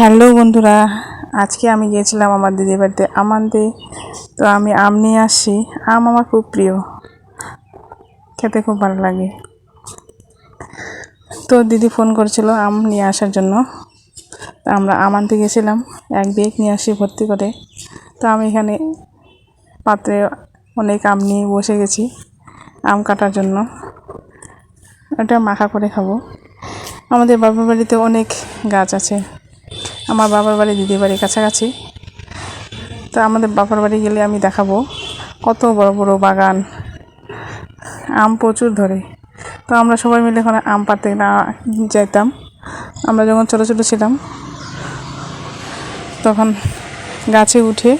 Hello বন্ধুরা, আজকে আমি গিয়েছিলাম আমার দিদির বাড়িতে আম তো আমি আম নিয়ে আসি আম আমার খুব প্রিয়। খেতে খুব ভালো লাগে। তো দিদি ফোন করেছিল আম নিয়ে আসার জন্য। তো আমরা আম আনতে গেছিলাম এক বেগ নিয়ে আসি ভর্তি করে। তো আমি এখানে পাত্রে অনেক আম নিয়ে বসে গেছি আম কাটার জন্য। ওটা মাখা করে খাব। আমাদের বাবার বাড়িতে অনেক গাছ আছে। আমার বাবার বাড়ি, দিদির বাড়ির কাছাকাছি। তো আমাদের বাবার বাড়ি গেলে আমি দেখাবো। কত বড় বড় বাগান। আম প্রচুর ধরে। তো আমরা সবাই মিলে ওখানে আম পাড়তে না যাইতাম। আমরা যখন ছোটো ছোটো ছিলাম, তখন গাছে উঠে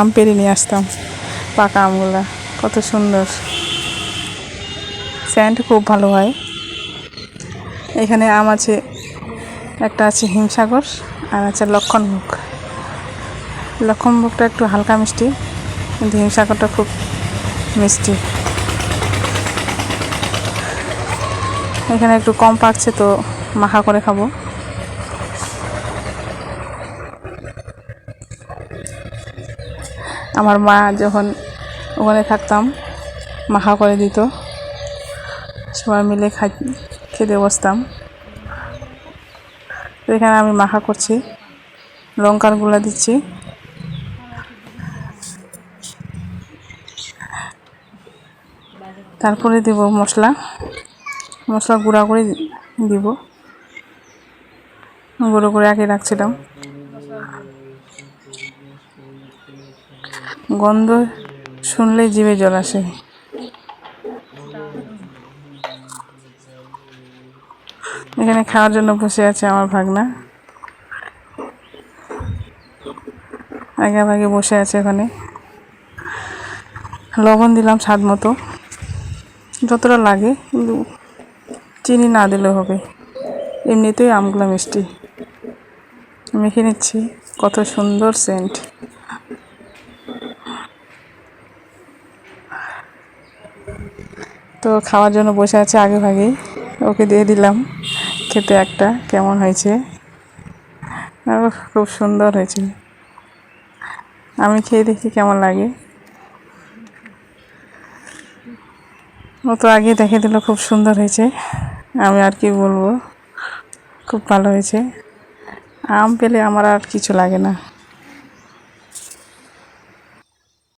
আম পেড়ে নিয়ে আসতাম। পাকা আমগুলা, কত সুন্দর। স্যান্ড খুব ভালো হয়। এখানে আম আছে, একটা আছে হিমসাগর। আর আছে লক্ষণভোগ লক্ষণভোগটা একটু হালকা মিষ্টি, কিন্তু হিমসাগরটা খুব মিষ্টি। এখানে একটু কম পাকছে তো মাখা করে খাব। আমার মা যখন ওখানে থাকতাম, মাখা করে দিত। সবাই মিলে খাই খেতে বসতাম। এখানে আমি মাখা করছি। লঙ্কার গুঁড়া দিচ্ছি। তারপরে দেব মশলা। মশলা গুঁড়া করে দিব। গুঁড়ো করে আগে রাখছিলাম। গন্ধ শুনলেই জিভে জল আসে। এখানে খাওয়ার জন্য বসে আছে আমার ভাগনা। আগে ভাগে বসে আছে ওখানে লবণ দিলাম স্বাদ মতো। যতটা লাগে, কিন্তু চিনি না দিলেও হবে। এমনিতেই আমগুলো মিষ্টি। মেখে নিচ্ছি। কত সুন্দর সেন্ট তো খাওয়ার জন্য বসে আছে আগে ভাগেই ওকে দিয়ে দিলাম। খেতে একটা, কেমন হয়েছে? খুব সুন্দর হয়েছে। আমি খেয়ে দেখি কেমন লাগে। ও তো আগে দেখে দিল খুব সুন্দর হয়েছে। আমি আর কি বলব? খুব ভালো হয়েছে। আম পেলে আমার আর কিছু লাগে না।